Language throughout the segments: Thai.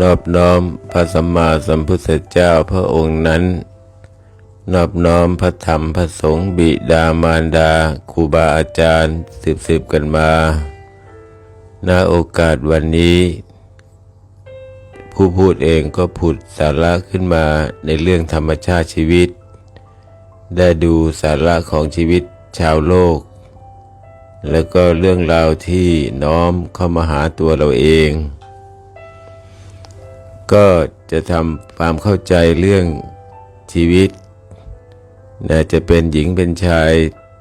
นอบน้อมพระสัมมาสัมพุทธเจ้าพระองค์นั้น นอบน้อมพระธรรมพระสงฆ์บิดามารดาครูบาอาจารย์สืบสืบกันมาณโอกาสวันนี้ ผู้พูดเองก็ผุดสาระขึ้นมาในเรื่องธรรมชาติชีวิต ได้ดูสาระของชีวิตชาวโลก แล้วก็เรื่องราวที่น้อมเข้ามาหาตัวเราเอง ก็จะทำความเข้าใจเรื่องชีวิตนะจะเป็นหญิงเป็นชาย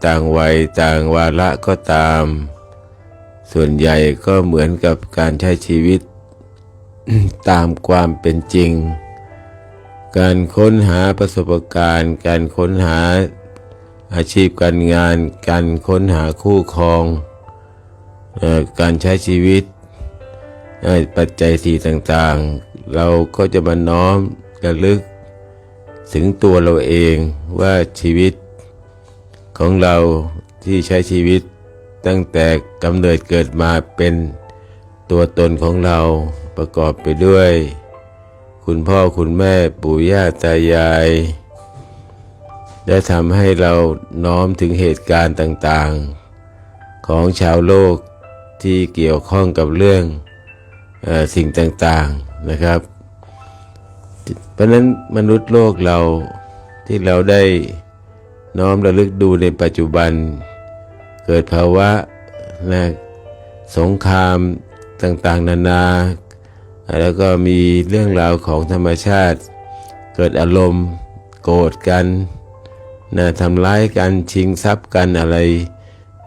ต่างวัยต่างวาระก็ตาม ส่วนใหญ่ก็เหมือนกับการใช้ชีวิตตามความเป็นจริง การค้นหาประสบการณ์ การค้นหาอาชีพการงาน การค้นหาคู่ครอง การใช้ชีวิตปัจจัยสี่ต่างๆ เราก็จะมาน้อมระลึก ถึงตัวเราเองว่าชีวิต ของเราที่ใช้ชีวิตตั้งแต่กำเนิดเกิดมาเป็นตัวตนของเราประกอบไปด้วย คุณพ่อคุณแม่ปู่ย่าตายาย ได้ทำให้เราน้อมถึงเหตุการณ์ต่างๆ ของชาวโลกที่เกี่ยวข้องกับเรื่องออสิ่งต่างๆ นะครับ เพราะนั้นมนุษย์โลกเราที่เราได้น้อมระลึกดูในปัจจุบัน เกิดภาวะนะสงครามต่างๆ นานา แล้วก็มีเรื่องราวของธรรมชาติ เกิดอารมณ์โกรธกันนะทำร้ายกันชิงทรัพย์กันอะไร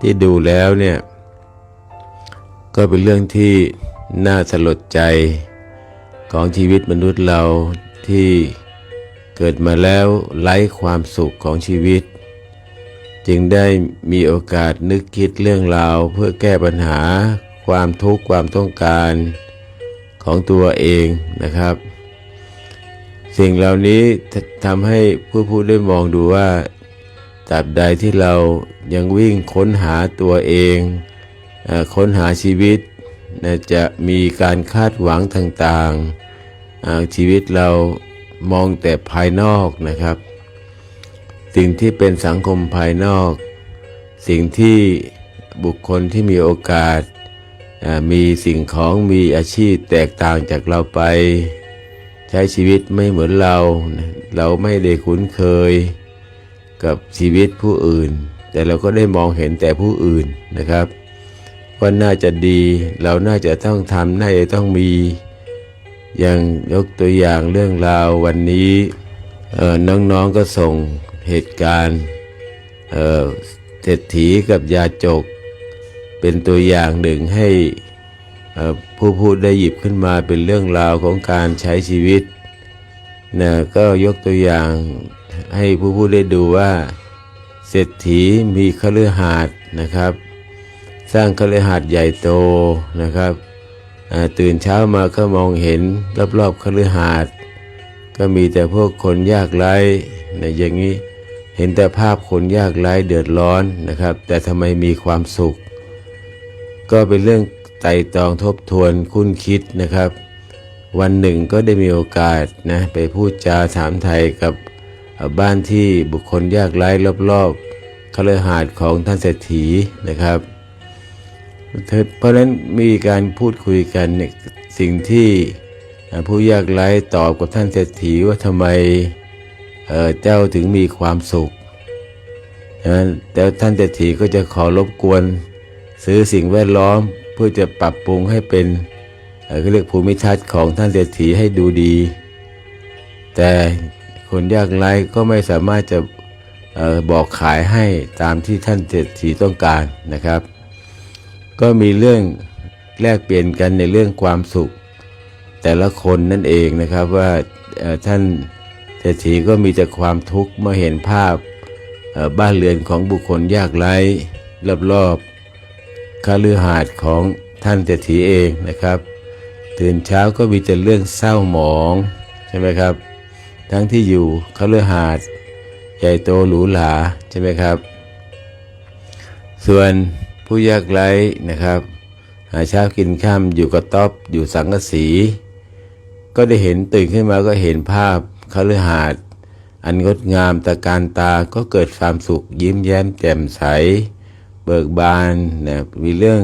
ที่ดูแล้วเนี่ย ก็เป็นเรื่องที่น่าสลดใจ ของชีวิตมนุษย์เราที่เกิดมาแล้วไร้ความสุขของชีวิต จึงได้มีโอกาสนึกคิดเรื่องราวเพื่อแก้ปัญหาความทุกข์ความต้องการของตัวเองนะครับ สิ่งเหล่านี้ทำให้ผู้พูดได้มองดูว่าตราบใดที่เรายังวิ่งค้นหาตัวเองอค้นหาชีวิต นะจะมีการคาดหวังต่างๆ ชีวิตเรามองแต่ภายนอกนะครับ สิ่งที่เป็นสังคมภายนอก สิ่งที่บุคคลที่มีโอกาส มีสิ่งของมีอาชีพแตกต่างจากเราไป ใช้ชีวิตไม่เหมือนเรา เราไม่ได้คุ้นเคยกับชีวิตผู้อื่น แต่เราก็ได้มองเห็นแต่ผู้อื่นนะครับ ว่าน่าจะดี เราน่าจะต้องทำน่าจะต้องมี อย่างยกตัวอย่างเรื่องราววันนี้น้องๆก็ส่งเหตุการณ์เศรษฐีกับยาจก เป็นตัวอย่างหนึ่งให้ผู้พูดได้หยิบขึ้นมาเป็นเรื่องราวของการใช้ชีวิตนะก็ยกตัวอย่างให้ผู้พูดได้ดูว่า เศรษฐีมีคฤหาสน์นะครับ สร้างคฤหาสน์ใหญ่โตนะครับอ่าตื่นเช้ามาก็มองเห็นรอบๆคฤหาสน์ก็มีแต่พวกคนยากไร้ในอย่างนี้เห็นแต่ภาพคนยากไร้เดือดร้อนนะครับ แต่ทำไมมีความสุข ก็เป็นเรื่องไต่ตรองทบทวนคุ้นคิดนะครับ วันหนึ่งก็ได้มีโอกาสนะไปพูดจาถามไทยกับบ้านที่บุคคลยากไร้รอบๆคฤหาสน์ของท่านเศรษฐีนะครับ เพราะฉะนั้นมีการพูดคุยกันเนี่ยสิ่งที่ผู้ยากไร้ตอบกับท่านเศรษฐีว่าทำไมเเจ้าถึงมีความสุขนะแล้วท่านเศรษฐีก็จะขอรบกวน ซื้อสิ่งแวดล้อมเพื่อจะปรับปรุงให้เป็นเขาเรียกภูมิทัศน์ของท่านเศรษฐีให้ดูดี แต่คนยากไร้ก็ไม่สามารถจะออบอกขายให้ตามที่ท่านเศรษฐีต้องการนะครับ ก็มีเรื่องแลกเปลี่ยนกันในเรื่องความสุข แต่ละคนนั่นเองนะครับว่าท่านเศรษฐีก็มีแต่ความทุกข์เมื่อเห็นภาพบ้านเรือนของบุคคลยากไร้รอบๆคฤหาสน์ของท่านเศรษฐีเองนะครับ ตื่นเช้าก็มีแต่เรื่องเศร้าหมองใช่ไหมครับ ทั้งที่อยู่คฤหาสน์ใหญ่โตหรูหราใช่ไหมครับ ส่วน ผู้ยากไร้นะครับ หาเช้ากินข้ามอยู่กับต๊อบอยู่สังกสี ก็ได้เห็นตื่นขึ้นมาก็เห็นภาพคฤหาสน์อันงดงามตะการตาก็เกิดความสุขยิ้มแย้มแจ่มใส เบิกบานนะมีเรื่อง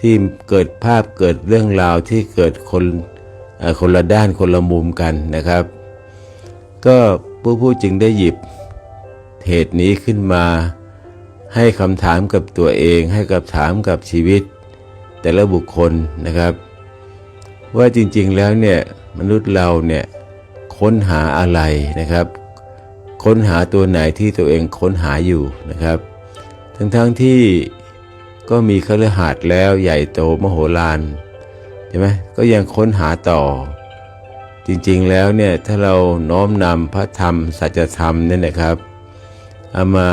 ที่เกิดภาพเกิดเรื่องราวที่เกิดคนคนละด้านคนละมุมกันนะครับ ก็ผู้พูดจึงได้หยิบเหตุนี้ขึ้นมา ให้คำถามกับตัวเอง ให้กับถามกับชีวิต แต่ละบุคคลนะครับ ว่าจริงๆแล้วเนี่ยมนุษย์เราเนี่ยค้นหาอะไรนะครับ ค้นหาตัวไหนที่ตัวเองค้นหาอยู่นะครับ ทั้งๆทที่ก็มีคฤหาสน์แล้วใหญ่โตมโหฬารใช่ไหมก็ยังค้นหาต่อ จริงๆแล้วเนี่ยถ้าเราน้อมนำพระธรรมสัจธรรมเนี่ยนะครับเอามา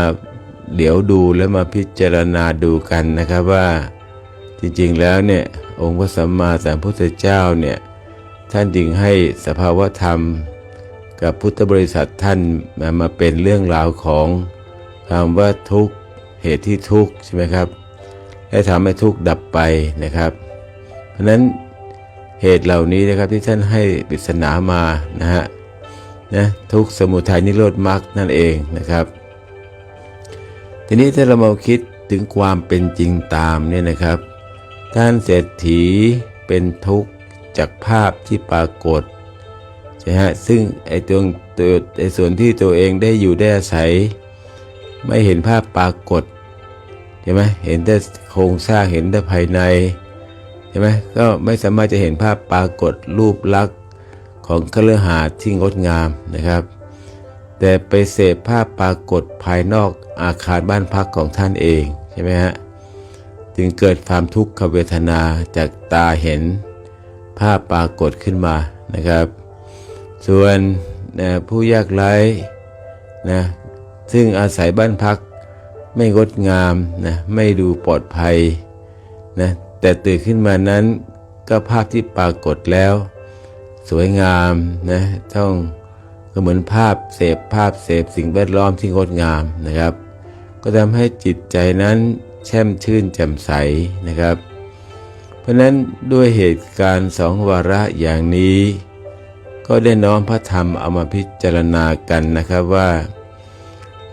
เดี๋ยวดูแล้วมาพิจารณาดูกันนะครับว่า จริงๆแล้วเนี่ยองค์พระสัมมาสัมพุทธเจ้าเนี่ยท่านจึงให้สภาวธรรม กับพุทธบริษัทท่านมามาเป็นเรื่องราวของคำว่าทุกข์เหตุที่ทุกข์ใช่ไหมครับและทำให้ทุกข์ดับไปนะครับ เพราะนั้นเหตุเหล่านี้นะครับที่ท่านให้ปริศนามานะฮะนะทุกสมุทัยนิโรธมรรคนั่นเองนะครับ ทีนี้ถ้าเรามาคิดถึงความเป็นจริงตามเนี่ยนะครับท่านเศรษฐีเป็นทุกข์จากภาพที่ปรากฏใช่ฮะซึ่งไอ้ตัวตัวไอ้ส่วนที่ตัวเองได้อยู่ได้อาศัย ไม่เห็นภาพปรากฏใช่ไหมเห็นแต่โครงสร้างเห็นแต่ภายในใช่ไหมก็ไม่สามารถจะเห็นภาพปรากฏรูปลักษณ์ของเครือหาที่งดงามนะครับ แต่ไปเสพภาพปรากฏภายนอกอาคารบ้านพักของท่านเองใช่ไหมฮะจึงเกิดความทุกขเวทนาจากตาเห็นภาพปรากฏขึ้นมานะครับ ส่วนนะผู้ยากไร้นะซึ่งอาศัยบ้านพักไม่งดงามนะไม่ดูปลอดภัยนะแต่ตื่นขึ้นมานั้นก็ภาพที่ปรากฏแล้ว สวยงามนะต้อง ก็เหมือนภาพเสพภาพเสพสิ่งแวดล้อมที่งดงามนะครับ ก็ทำให้จิตใจนั้นแช่มชื่นแจ่มใสนะครับ เพราะนั้นด้วยเหตุการณ์สองวาระอย่างนี้ ก็ได้น้อมพระธรรมเอามาพิจารณากันนะครับว่า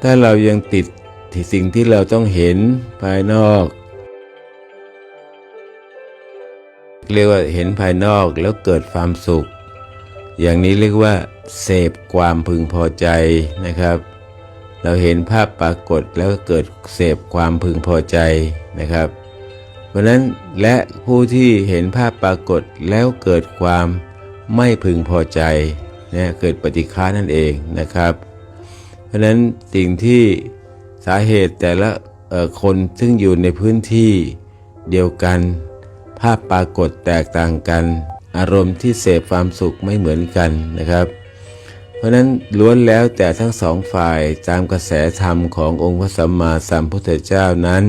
ถ้าเรายังติดที่สิ่งที่เราต้องเห็นภายนอก เรียกว่าเห็นภายนอกแล้วเกิดความสุข อย่างนี้เรียกว่า เสพความพึงพอใจนะครับ เราเห็นภาพปรากฏแล้วเกิดเสพความพึงพอใจนะครับ เพราะนั้นและผู้ที่เห็นภาพปรากฏแล้วเกิดความไม่พึงพอใจนะเกิดปฏิฆานั่นเองนะครับ เพราะนั้นสิ่งที่สาเหตุแต่ละคนซึ่งอยู่ในพื้นที่เดียวกัน ภาพปรากฏแตกต่างกัน อารมณ์ที่เสพความสุขไม่เหมือนกันนะครับ เพราะนั้นล้วนแล้วแต่ทั้งสองฝ่ายตามกระแสธรรมขององค์พระสัมมาสัมพุทธเจ้านั้น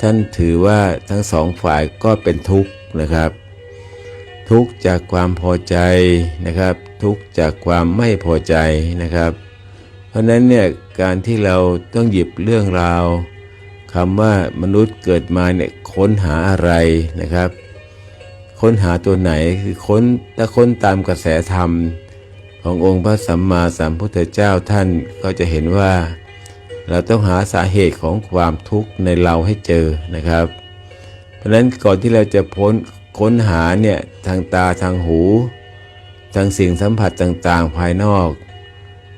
ท่านถือว่าทั้งสองฝ่ายก็เป็นทุกข์นะครับ ทุกข์จากความพอใจนะครับ ทุกข์จากความไม่พอใจนะครับ เพราะนั้นเนี่ยการที่เราต้องหยิบเรื่องราวคำว่ามนุษย์เกิดมาเนี่ยค้นหาอะไรนะครับ ค้นหาตัวไหนคือค้นถ้าค้นตามกระแสธรรม ขององค์พระสัมมาสัมพุทธเจ้าท่านก็จะเห็นว่า เราต้องหาสาเหตุของความทุกข์ในเราให้เจอนะครับ เพราะฉะนั้นก่อนที่เราจะพ้นค้นหาเนี่ยทางตาทางหู ทางสิ่งสัมผัสต่างๆ ภายนอก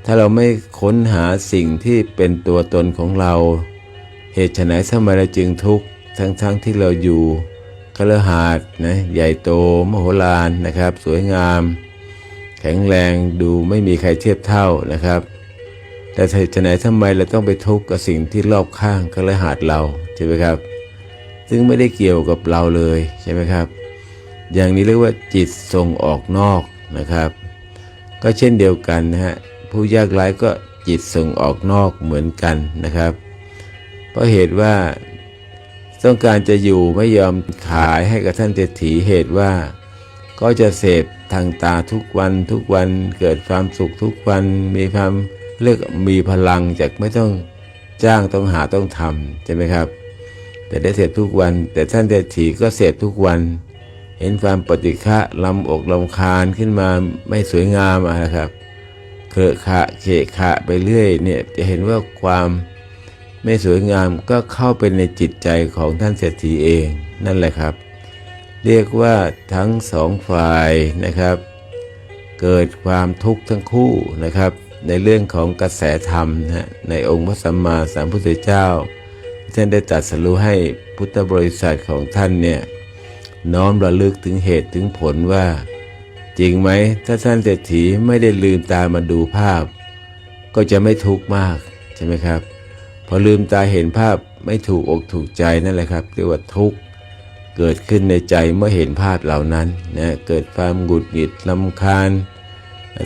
ถ้าเราไม่ค้นหาสิ่งที่เป็นตัวตนของเรา เหตุไฉนทำไมเราจึงทุกข์ทั้งๆที่เราอยู่คฤหาสน์นะใหญ่โตมโหฬารนะครับ สวยงาม แข็งแรงดูไม่มีใครเทียบเท่านะครับ แต่เหตุไฉนทำไมเราต้องไปทุกข์กับสิ่งที่รอบข้างคฤหาสน์เราใช่ไหมครับ ซึ่งไม่ได้เกี่ยวกับเราเลยใช่ไหมครับ อย่างนี้เรียกว่าจิตส่งออกนอกนะครับ ก็เช่นเดียวกันนะฮะผู้ยากไร้ก็จิตส่งออกนอกเหมือนกันนะครับ เพราะเหตุว่าต้องการจะอยู่ไม่ยอมขายให้กับท่านเศรษฐีเหตุว่า ก็จะเสพ ทางตาทุกวันทุกวันเกิดความสุขทุกวันมีความเรียกมีพลังจากไม่ต้องจ้างต้องหาต้องทำใช่ไหมครับ แต่ได้เสพทุกวัน แต่ท่านเศรษฐีก็เสพทุกวัน เห็นความปฏิฆะลำอกลำคาญขึ้นมาไม่สวยงามอะนะครับเคอะขะเขะขะไปเรื่อยเนี่ยจะเห็นว่าความไม่สวยงามก็เข้าไปในจิตใจของท่านเศรษฐีเองนั่นแหละครับ เรียกว่าทั้งสองฝ่ายนะครับ เกิดความทุกข์ทั้งคู่นะครับ ในเรื่องของกระแสธรรมนะในองค์พระสัมมาสัมพุทธเจ้าที่ท่านได้ตรัสรู้ให้พุทธบริษัทของท่านเนี่ยน้อมระลึกถึงเหตุถึงผลว่า จริงไหมถ้าท่านเศรษฐีไม่ได้ลืมตามาดูภาพ ก็จะไม่ทุกข์มากใช่ไหมครับ พอลืมตาเห็นภาพไม่ถูกอกถูกใจนั่นแหละครับเรียกว่าทุกข์ เกิดขึ้นในใจเมื่อเห็นภาพเหล่านั้นนะเกิดความหงุดหงิดลำคาญ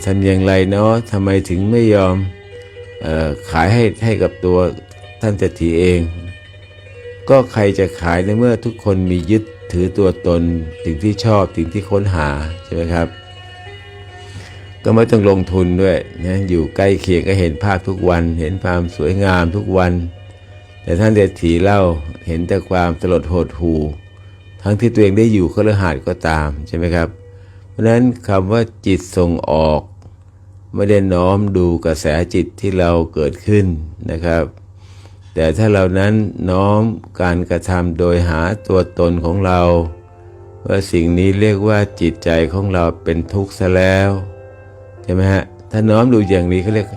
ทำอย่างไรเนาะทำไมถึงไม่ยอมออขายให้ให้กับตัวท่านเศรษฐีเอง ก็ใครจะขายในเมื่อทุกคนมียึดถือตัวตนสิ่งที่ชอบสิ่งที่ค้นหาใช่ไหมครับ ก็ไม่ต้องลงทุนด้วยนะอยู่ใกล้เคียงก็เห็นภาพทุกวัน เห็นความสวยงามทุกวัน แต่ท่านเดชถีเล่าเห็นแต่ความสลดหดหู ทั้งที่ตัวเองได้อยู่ก็เลหาดก็ตามใช่ไหมครับ เพราะฉะนั้นคำว่าจิตส่งออก ไม่ได้น้อมดูกระแสจิตที่เราเกิดขึ้นนะครับ แต่ถ้าเรานั้นน้อมการกระทำโดยหาตัวตนของเรา ว่าสิ่งนี้เรียกว่าจิตใจของเราเป็นทุกข์ซะแล้วใช่ไหมฮะถ้าน้อมดูอย่างนี้เขาเรียก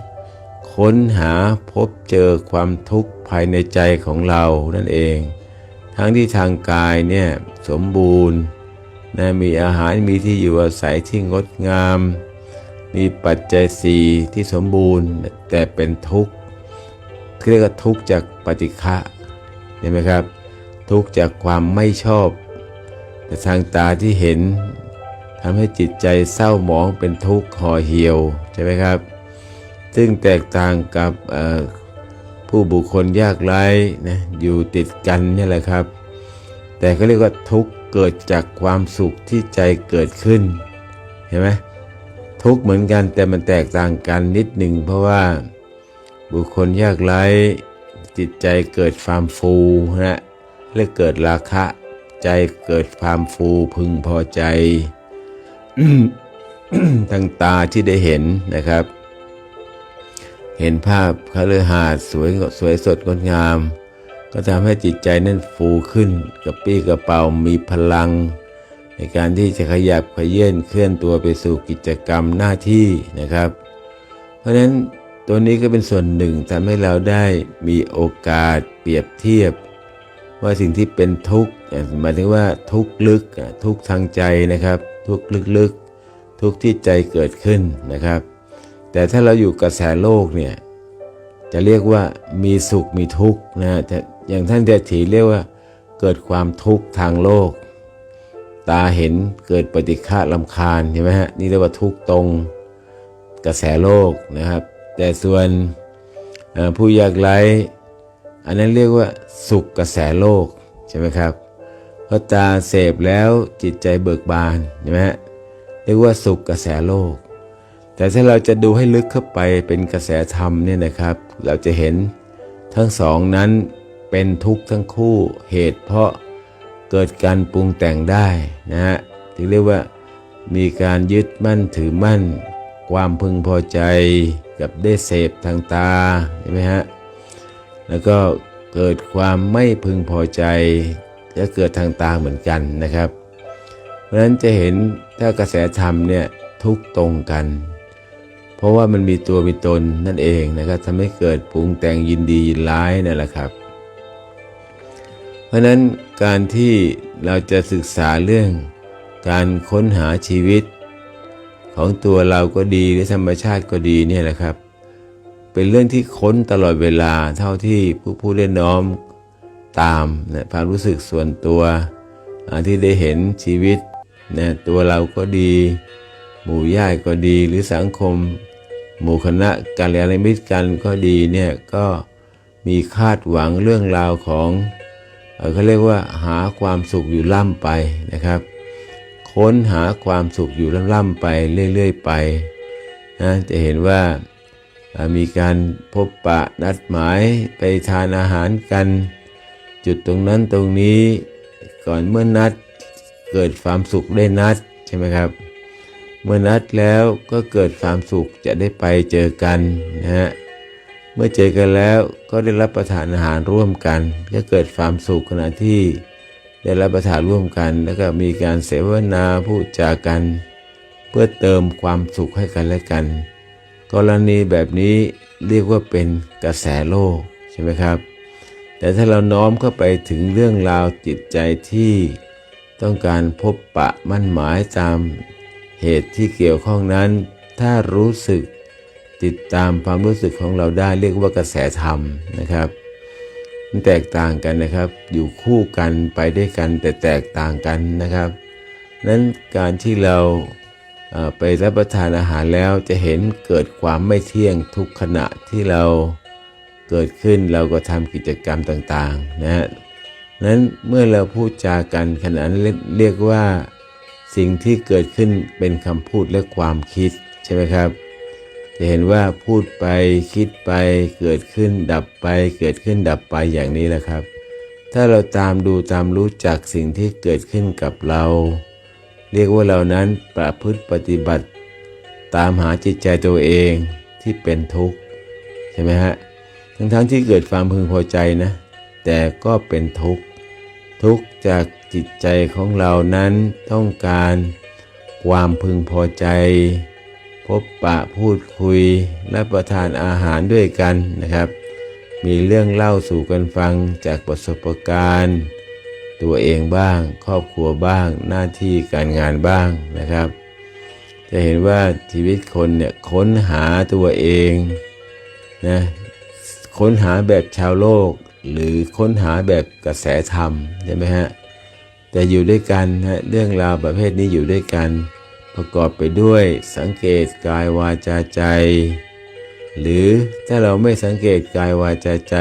ค้นหาพบเจอความทุกข์ภายในใจของเรานั่นเอง ทั้งที่ทางกายเนี่ยสมบูรณ์นะมีอาหารมีที่อยู่อาศัยที่งดงาม มีปัจจัยสี่ที่สมบูรณ์ แต่เป็นทุกข์เรียกว่าทุกข์จากปฏิฆะเห็นไหมครับ ทุกข์จากความไม่ชอบ แต่ทางตาที่เห็นทำให้จิตใจเศร้าหมองเป็นทุกข์ห่อเหี่ยวใช่ไหมครับ ซึ่งแตกต่างกับ ผู้บุคคลยากไร้นะอยู่ติดกันนี่แหละครับ แต่เขาเรียกว่าทุกข์เกิดจากความสุขที่ใจเกิดขึ้น เห็นไหมทุกข์เหมือนกันแต่มันแตกต่างกันนิดหนึ่งเพราะว่าบุคคลยากไร้จิตใจเกิดความฟูนะและเกิดราคะ ใจเกิดความฟูพึงพอใจทางตาที่ได้เห็นนะครับ เห็นภาพคฤหาสน์สวยสวยสดงดงาม ก็ทำให้จิตใจนั้นฟูขึ้นกระปี้กระเป๋ามีพลัง ในการที่จะขยับขยื่นเคลื่อนตัวไปสู่กิจกรรมหน้าที่นะครับ เพราะฉะนั้นตัวนี้ก็เป็นส่วนหนึ่งทำให้เราได้มีโอกาสเปรียบเทียบ ว่าสิ่งที่เป็นทุกข์หมายถึงว่าทุกข์ลึกทุกข์ทางใจนะครับ ทุกข์ลึกๆทุกข์ที่ใจเกิดขึ้นนะครับ แต่ถ้าเราอยู่กระแสโลกเนี่ยจะเรียกว่ามีสุขมีทุกข์นะแต่อย่างท่านเดถีเรียกว่าเกิดความทุกข์ทางโลก ตาเห็นเกิดปฏิฆะลำคาญใช่ไหมฮะนี่เรียกว่าทุกข์ตรงกระแสโลกนะครับ แต่ส่วนผู้ยากไร้อันนั้นเรียกว่าสุขกระแสโลกใช่ไหมครับเพราะตาเสพแล้วจิตใจเบิกบานใช่ไหมฮะเรียกว่าสุขกระแสโลก แต่ถ้าเราจะดูให้ลึกเข้าไปเป็นกระแสธรรมเนี่ยนะครับ เราจะเห็นทั้งสองนั้นเป็นทุกข์ทั้งคู่เหตุเพราะเกิดการปรุงแต่งได้นะฮะถึงเรียกว่ามีการยึดมั่นถือมั่น ความพึงพอใจกับได้เสพทางตาใช่ไหมฮะแล้วก็เกิดความไม่พึงพอใจจะเกิดทางตาเหมือนกันนะครับ เพราะฉะนั้นจะเห็นถ้ากระแสธรรมเนี่ยทุกตรงกัน เพราะว่ามันมีตัวมีตนนั่นเองนะครับทำให้เกิดปรุงแต่งยินดียินร้ายนั่นแหละครับ เพราะนั้นการที่เราจะศึกษาเรื่องการค้นหาชีวิต ของตัวเราก็ดีหรือธรรมชาติก็ดีเนี่ยแหละครับ เป็นเรื่องที่ค้นตลอดเวลาเท่าที่ผู้ผู้เล่นน้อมตามนะความรู้สึกส่วนตัวที่ได้เห็นชีวิตนะตัวเราก็ดี หมู่ญาติก็ดีหรือสังคม หมู่คณะการเรียนมิตรกันก็ดีเนี่ยก็มีคาดหวังเรื่องราวของเขาเรียกว่าหาความสุขอยู่ล่ำไปนะครับ ค้นหาความสุขอยู่ล่ำๆไปเรื่อยๆไปนะจะเห็นว่ามีการพบปะนัดหมายไปทานอาหารกัน จุดตรงนั้นตรงนี้ก่อนเมื่อนัดเกิดความสุขได้นัดใช่ไหมครับ เมื่อนัดแล้วก็เกิดความสุขจะได้ไปเจอกันนะฮะเมื่อเจอกันแล้วก็ได้รับประทานอาหารร่วมกัน ก็เกิดความสุขขณะที่ได้รับประทานร่วมกัน แล้วก็มีการเสวนาพูดจากัน เพื่อเติมความสุขให้กันและกัน กรณีแบบนี้เรียกว่าเป็นกระแสโลกใช่ไหมครับ แต่ถ้าเราน้อมเข้าไปถึงเรื่องราวจิตใจที่ต้องการพบปะมั่นหมายตาม เหตุที่เกี่ยวข้องนั้น ถ้ารู้สึกติดตามความรู้สึกของเราได้เรียกว่ากระแสธรรมนะครับ มันแตกต่างกันนะครับ อยู่คู่กันไปด้วยกันแต่แตกต่างกันนะครับ นั้นการที่เราเอ่อไปรับประทานอาหารแล้วจะเห็นเกิดความไม่เที่ยงทุกขณะที่เราเกิดขึ้นเราก็ทำกิจกรรมต่างๆนะฮะนั้นเมื่อเราพูดจากันขณะนั้นเรียกว่า สิ่งที่เกิดขึ้นเป็นคำพูดและความคิดใช่ไหมครับ จะเห็นว่าพูดไปคิดไปเกิดขึ้นดับไป เกิดขึ้นดับไปอย่างนี้แหละครับ ถ้าเราตามดูตามรู้จักสิ่งที่เกิดขึ้นกับเรา เรียกว่าเรานั้นประพฤติปฏิบัติ ตามหาจิตใจตัวเองที่เป็นทุกข์ใช่ไหมฮะทั้งทั้งที่เกิดความพึงพอใจนะ แต่ก็เป็นทุกข์ ทุกจากจิตใจของเรานั้นต้องการความพึงพอใจ พบปะพูดคุยรับประทานอาหารด้วยกันนะครับ มีเรื่องเล่าสู่กันฟังจากประสบการณ์ ตัวเองบ้าง ครอบครัวบ้าง หน้าที่การงานบ้างนะครับ จะเห็นว่าชีวิตคนเนี่ยค้นหาตัวเองนะค้นหาแบบชาวโลก หรือค้นหาแบบกระแสธรรมใช่ไหมฮะแต่อยู่ด้วยกันฮะเรื่องราวประเภทนี้อยู่ด้วยกัน ประกอบไปด้วยสังเกตกายวาจาใจ หรือถ้าเราไม่สังเกตกายวาจาใจ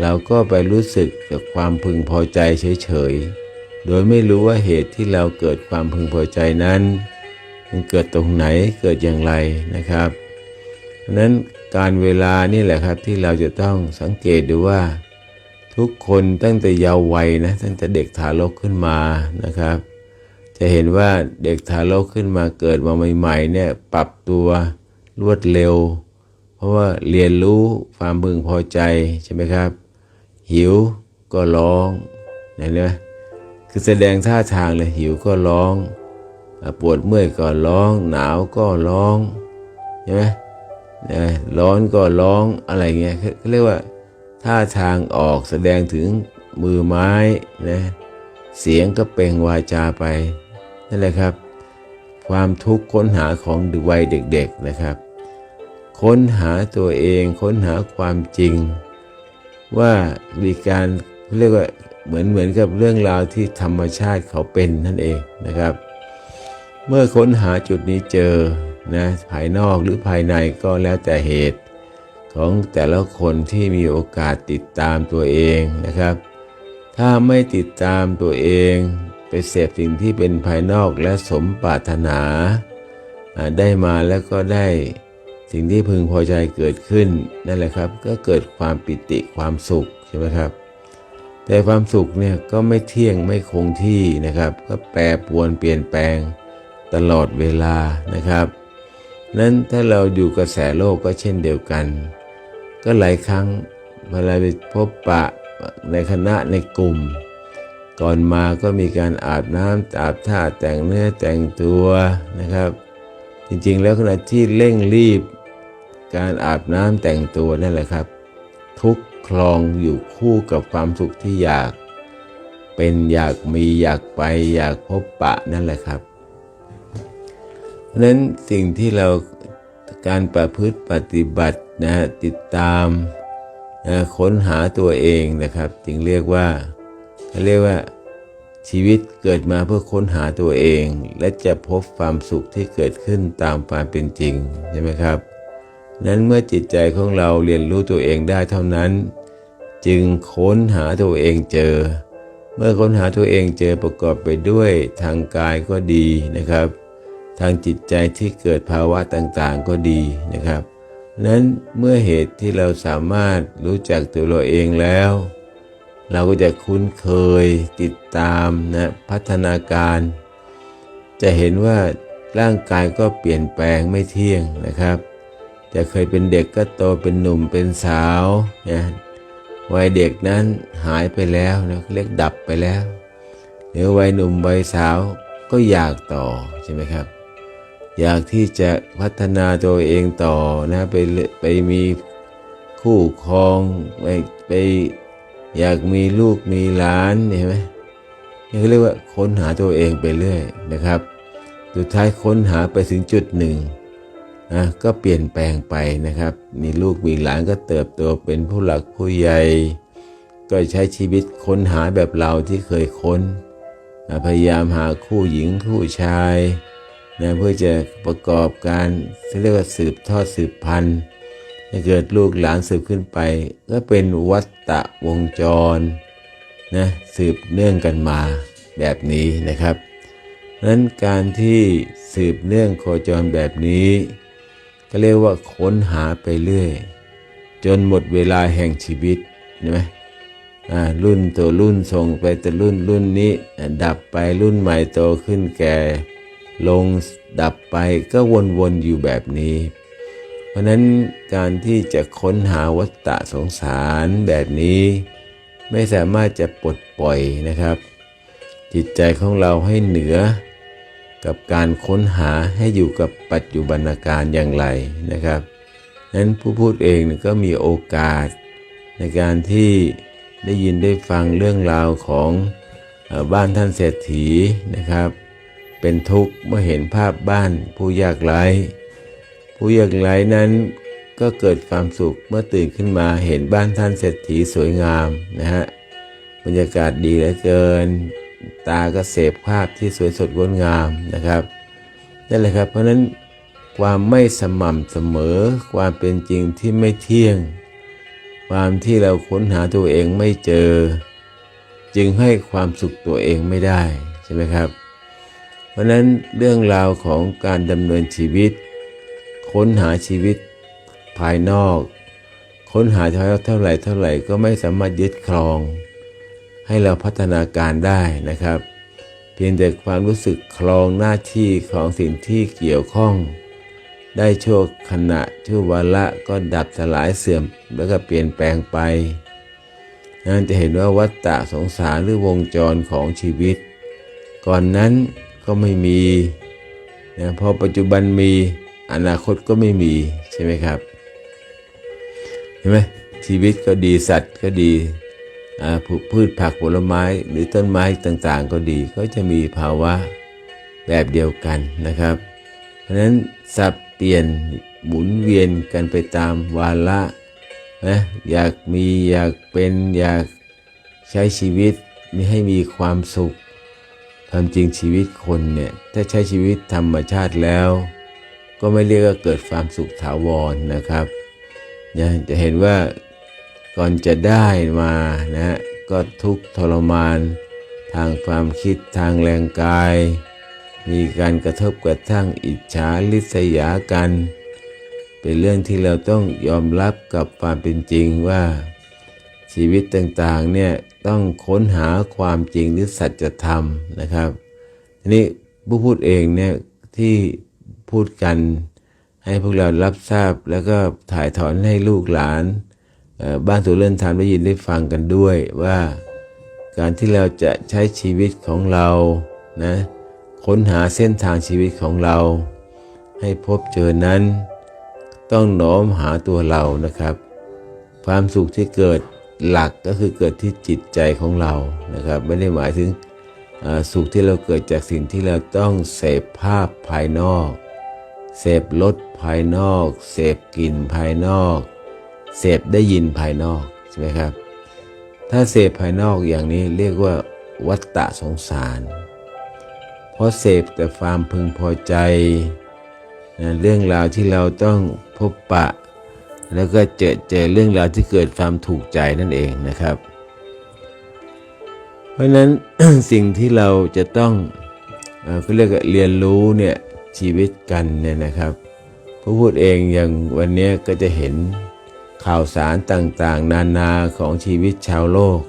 เราก็ไปรู้สึกกับความพึงพอใจเฉยๆโดยไม่รู้ว่าเหตุที่เราเกิดความพึงพอใจนั้น มันเกิดตรงไหนเกิดอย่างไรนะครับ เพราะนั้นการเวลานี่แหละครับที่เราจะต้องสังเกตดูว่า ทุกคนตั้งแต่เยาว์วัยนะตั้งแต่เด็กทารกขึ้นมานะครับ จะเห็นว่าเด็กทารกขึ้นมาเกิดมาใหม่ๆเนี่ยปรับตัวรวดเร็ว เพราะว่าเรียนรู้ความพึงพอใจใช่ไหมครับ หิวก็ร้องเห็นไหมคือแสดงท่าทางเลยหิวก็ร้อง ปวดเมื่อยก็ร้อง หนาวก็ร้องใช่ไหม นะร้อนก็ร้องอะไรเงี้ยเขาเรียกว่าท่าทางออกแสดงถึงมือไม้นะเสียงก็เป่งวาจาไปนั่นแหละครับ ความทุกข์ค้นหาของวัยเด็กๆนะครับ ค้นหาตัวเองค้นหาความจริง ว่ามีการเรียกว่าเหมือนเหมือนกับเรื่องราวที่ธรรมชาติเขาเป็นนั่นเองนะครับ เมื่อค้นหาจุดนี้เจอ นะภายนอกหรือภายในก็แล้วแต่เหตุของแต่ละคนที่มีโอกาสติดตามตัวเองนะครับ ถ้าไม่ติดตามตัวเองไปเสพสิ่งที่เป็นภายนอกและสมปรารถนาได้มาแล้วก็ได้สิ่งที่พึงพอใจเกิดขึ้นนั่นแหละครับ ก็เกิดความปิติความสุขใช่ไหมครับ แต่ความสุขเนี่ยก็ไม่เที่ยงไม่คงที่นะครับ ก็แปรปรวนเปลี่ยนแปลงตลอดเวลานะครับ นั้นถ้าเราอยู่กระแสโลกก็เช่นเดียวกัน ก็หลายครั้งเวลาไปพบปะในคณะในกลุ่ม ก่อนมาก็มีการอาบน้ำอาบท่าแต่งเนื้อแต่งตัวนะครับ จริงๆ แล้วขณะที่เร่งรีบ การอาบน้ำแต่งตัวนั่นแหละครับ ทุกคลองอยู่คู่กับความสุขที่อยาก เป็นอยากมีอยากไปอยากพบปะนั่นแหละครับ นั้นสิ่งที่เราการประพฤติปฏิบัตินะฮะติดตามนะค้นหาตัวเองนะครับ จึงเรียกว่าเขาเรียกว่าชีวิตเกิดมาเพื่อค้นหาตัวเอง และจะพบความสุขที่เกิดขึ้นตามความเป็นจริงใช่ไหมครับ นั้นเมื่อจิตใจของเราเรียนรู้ตัวเองได้เท่านั้น จึงค้นหาตัวเองเจอ เมื่อค้นหาตัวเองเจอประกอบไปด้วยทางกายก็ดีนะครับ ทางจิตใจที่เกิดภาวะต่างๆก็ดีนะครับ นั้นเมื่อเหตุที่เราสามารถรู้จักตัวเราเองแล้ว เราก็จะคุ้นเคยติดตามนะพัฒนาการ จะเห็นว่าร่างกายก็เปลี่ยนแปลงไม่เที่ยงนะครับ จะเคยเป็นเด็กก็โตเป็นหนุ่มเป็นสาวนะวัยเด็กนั้นหายไปแล้วนะเรียกดับไปแล้วหรือวัยหนุ่มวัยสาวก็อยากต่อใช่ไหมครับ อยากที่จะพัฒนาตัวเองต่อนะไปไปมีคู่ครองไปไปอยากมีลูกมีหลานเห็นไหมนี่เขาเรียกว่าค้นหาตัวเองไปเรื่อยนะครับ สุดท้ายค้นหาไปถึงจุดหนึ่งนะก็เปลี่ยนแปลงไปนะครับมีลูกมีหลานก็เติบโตเป็นผู้หลักผู้ใหญ่ ก็ใช้ชีวิตค้นหาแบบเราที่เคยค้น พยายามหาคู่หญิงคู่ชาย นะเพื่อจะประกอบการที่เรียกว่าสืบทอดสืบพันธุ์ให้เกิดลูกหลานสืบขึ้นไป ก็เป็นวัฏฏะวงจรนะสืบเนื่องกันมาแบบนี้นะครับนั้นการที่สืบเนื่องโคจรแบบนี้ ก็เรียกว่าค้นหาไปเรื่อย จนหมดเวลาแห่งชีวิตใช่ไหมรุ่นตัวรุ่นส่งไปแต่รุ่นรุ่นนี้ดับไปรุ่นใหม่โตขึ้นแก่ ลงดับไปก็วนๆอยู่แบบนี้ เพราะนั้นการที่จะค้นหาวัฏฏะสงสารแบบนี้ ไม่สามารถจะปลดปล่อยนะครับ จิตใจของเราให้เหนือ กับการค้นหาให้อยู่กับปัจจุบันการอย่างไรนะครับนั้นผู้พูดเองก็มีโอกาส ในการที่ได้ยินได้ฟังเรื่องราวของบ้านท่านเศรษฐีนะครับ เป็นทุกข์เมื่อเห็นภาพบ้านผู้ยากไร้ผู้ยากไร้นั้นก็เกิดความสุขเมื่อตื่นขึ้นมาเห็นบ้านท่านเศรษฐีสวยงามนะฮะบรรยากาศดีเหลือเกิน ตาก็เสพภาพที่สวยสดงดงามนะครับนั่นแหละครับ เพราะนั้นความไม่สม่ำเสมอ ความเป็นจริงที่ไม่เที่ยง ความที่เราค้นหาตัวเองไม่เจอ จึงให้ความสุขตัวเองไม่ได้ใช่ไหมครับ เพราะนั้นเรื่องราวของการดำเนินชีวิต ค้นหาชีวิตภายนอก ค้นหาเท่าเท่าไหร่เท่าไหร่ก็ไม่สามารถยึดครอง ให้เราพัฒนาการได้นะครับ เพียงแต่ความรู้สึกครองหน้าที่ของสิ่งที่เกี่ยวข้อง ได้ชั่วขณะชั่ววาระก็ดับสลายเสื่อมแล้วก็เปลี่ยนแปลงไปนั่นจะเห็นว่าวัฏฏะสงสารหรือวงจรของชีวิต ก่อนนั้น ก็ไม่มีนะพอปัจจุบันมีอนาคตก็ไม่มีใช่ไหมครับเห็นไหมชีวิตก็ดีสัตว์ก็ดีพืพืชผักผลไม้หรือต้นไม้ต่างๆ ก็ดีก็จะมีภาวะแบบเดียวกันนะครับ เพราะฉะนั้นสับเปลี่ยนหมุนเวียนกันไปตามวาระนะอยากมีอยากเป็นอยากใช้ชีวิตมีให้มีความสุข ความจริงชีวิตคนเนี่ยถ้าใช้ชีวิตธรรมชาติแล้ว ก็ไม่เรียกว่าเกิดความสุขถาวรนะครับนะจะเห็นว่าก่อนจะได้มานะก็ทุกทรมาน ทางความคิดทางแรงกาย มีการกระทบกระทั่งอิจฉาริษยากัน เป็นเรื่องที่เราต้องยอมรับกับความเป็นจริงว่า ชีวิตต่างๆเนี่ยต้องค้นหาความจริงหรือสัจธรรมนะครับทีนี้ผู้พูดเองเนี่ยที่พูดกันให้พวกเรารับทราบแล้วก็ถ่ายถอนให้ลูกหลานบ้านสู่เรือนธรรมได้ยินได้ฟังกันด้วยว่าการที่เราจะใช้ชีวิตของเรานะค้นหาเส้นทางชีวิตของเรา ให้พบเจอนั้น ต้องน้อมหาตัวเรานะครับ ความสุขที่เกิด หลักก็คือเกิดที่จิตใจของเรานะครับ ไม่ได้หมายถึงสุขที่เราเกิดจากสิ่งที่เราต้องเสพภาพภายนอก เสพรสภายนอก เสพกลิ่นภายนอก เสพได้ยินภายนอกใช่ไหมครับ ถ้าเสพภายนอกอย่างนี้เรียกว่าวัฏฏะสงสาร เพราะเสพแต่ความพึงพอใจนะเรื่องราวที่เราต้องพบปะ แล้วก็เจอเจอเรื่องราวที่เกิดความถูกใจนั่นเองนะครับ เพราะฉะนั้นสิ่งที่เราจะต้องเอ่อก็เรียกเรียนรู้เนี่ยชีวิตกันเนี่ยนะครับผู้พูดเองอย่างวันนี้ก็จะเห็นข่าวสารต่างๆ นานาของชีวิตชาวโลก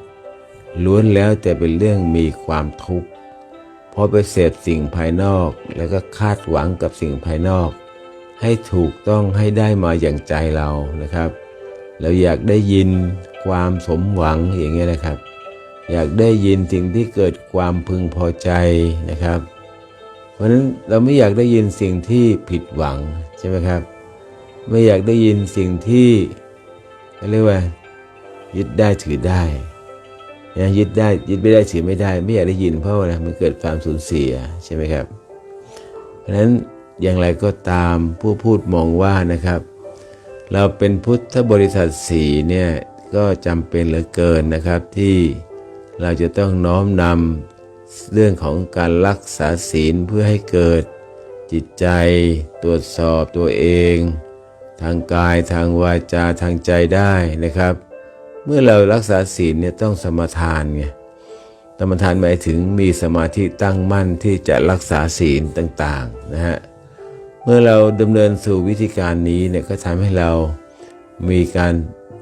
ล้วนแล้วแต่เป็นเรื่องมีความทุกข์เพราะไปเสพสิ่งภายนอก แล้วก็คาดหวังกับสิ่งภายนอก ให้ถูกต้องให้ได้มาอย่างใจเรานะครับ เราอยากได้ยินความสมหวังอย่างเงี้ยนะครับ อยากได้ยินสิ่งที่เกิดความพึงพอใจนะครับ เพราะฉะนั้นเราไม่อยากได้ยินสิ่งที่ผิดหวังใช่ไหมครับ ไม่อยากได้ยินสิ่งที่เรียกว่า ยึดได้ถือได้นะยึดได้ยึดไม่ได้ถือไม่ได้ ไม่อยากได้ยินเพราะว่าอะไรมันเกิดความสูญเสียใช่ไหมครับ เพราะฉะนั้น อย่างไรก็ตามผู้พูดมองว่านะครับ เราเป็นพุทธบริษัทสีเนี่ยก็จำเป็นเหลือเกินนะครับที่เราจะต้องน้อมนำเรื่องของการรักษาศีลเพื่อให้เกิดจิตใจตรวจสอบตัวเอง ทางกายทางวาจาทางใจได้นะครับ เมื่อเรารักษาศีลเนี่ยต้องสมทานไงสมทานหมายถึงมีสมาธิตั้งมั่นที่จะรักษาศีลต่างๆนะฮะ เมื่อเราดำเนินสู่วิธีการนี้เนี่ยก็ทำให้เรามีการ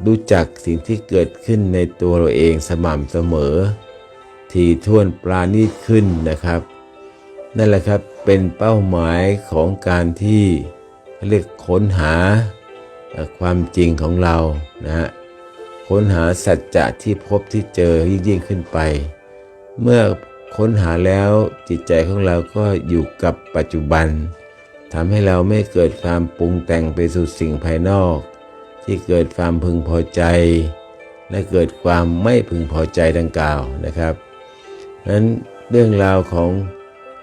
รู้จักสิ่งที่เกิดขึ้นในตัวเราเองสม่ำเสมอ ทีท่วนปราณีตขึ้นนะครับ นั่นแหละครับเป็นเป้าหมายของการที่เรียกค้นหาความจริงของเรานะฮะค้นหาสัจจะที่พบที่เจอยิ่งยิ่งขึ้นไป เมื่อค้นหาแล้วจิตใจของเราก็อยู่กับปัจจุบัน ทำให้เราไม่เกิดความปรุงแต่งไปสู่สิ่งภายนอก ที่เกิดความพึงพอใจ และเกิดความไม่พึงพอใจดังกล่าวนะครับนั้นเรื่องราวของ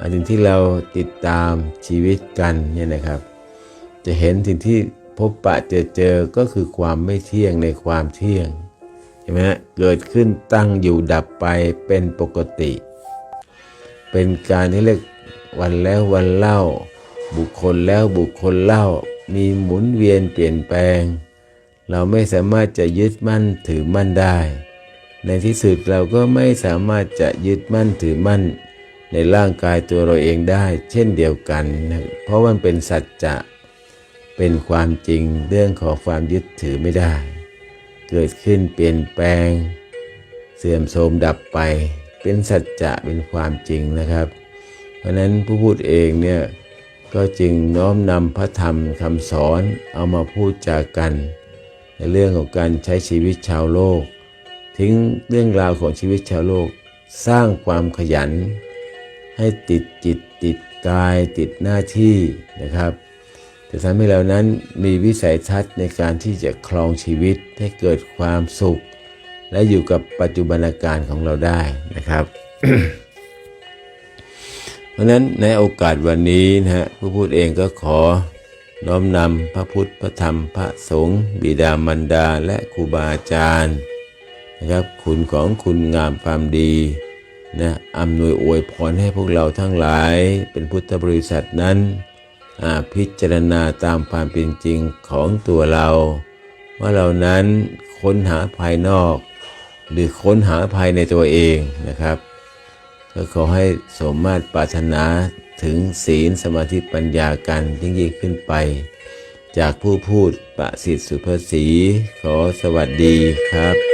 อันที่เราติดตามชีวิตกันเนี่ยนะครับ จะเห็นสิ่งที่พบปะเจอเจอก็คือความไม่เที่ยงในความเที่ยงใช่ไหมฮะเกิดขึ้นตั้งอยู่ดับไปเป็นปกติ เป็นการที่เรียกวันแล้ววันเล่า บุคคลแล้วบุคคลเล่ามีหมุนเวียนเปลี่ยนแปลง เราไม่สามารถจะยึดมั่นถือมั่นได้ ในที่สุดเราก็ไม่สามารถจะยึดมั่นถือมั่น ในร่างกายตัวเราเองได้ เช่นเดียวกันนะเพราะมันเป็นสัจจะเป็นความจริงเรื่องของความยึดถือไม่ได้ เกิดขึ้นเปลี่ยนแปลง เสื่อมโทรมดับไป เป็นสัจจะเป็นความจริงนะครับ เพราะฉะนั้นผู้พูดเองเนี่ย ก็จึงน้อมนำพระธรรมคำสอนเอามาพูดจากัน ในเรื่องของการใช้ชีวิตชาวโลก ทิ้งเรื่องราวของชีวิตชาวโลก สร้างความขยัน ให้ติดจิตติดกายติดหน้าที่นะครับจะทำให้เรานั้นมีวิสัยทัศน์ในการที่จะครองชีวิตให้เกิดความสุข และอยู่กับปัจจุบันการของเราได้นะครับ ราะฉะนั้นในโอกาสวันนี้นะฮะผู้พูดเองก็ขอน้อมนำพระพุทธพระธรรมพระสงฆ์บิดามารดาและครูบาอาจารย์นะครับคุณของคุณงามความดีนะอำนวยอวยพรให้พวกเราทั้งหลาย เป็นพุทธบริษัทนั้นพิจารณาตามความเป็นจริงของตัวเรา ว่าเรานั้นค้นหาภายนอก หรือค้นหาภายในตัวเองนะครับ ก็ขอให้สมมาตรปรารถนาถึงศีลสมาธิปัญญากันยิ่งยิ่งขึ้นไป จากผู้พูดประสิทธิ์สุภาษีขอสวัสดีครับ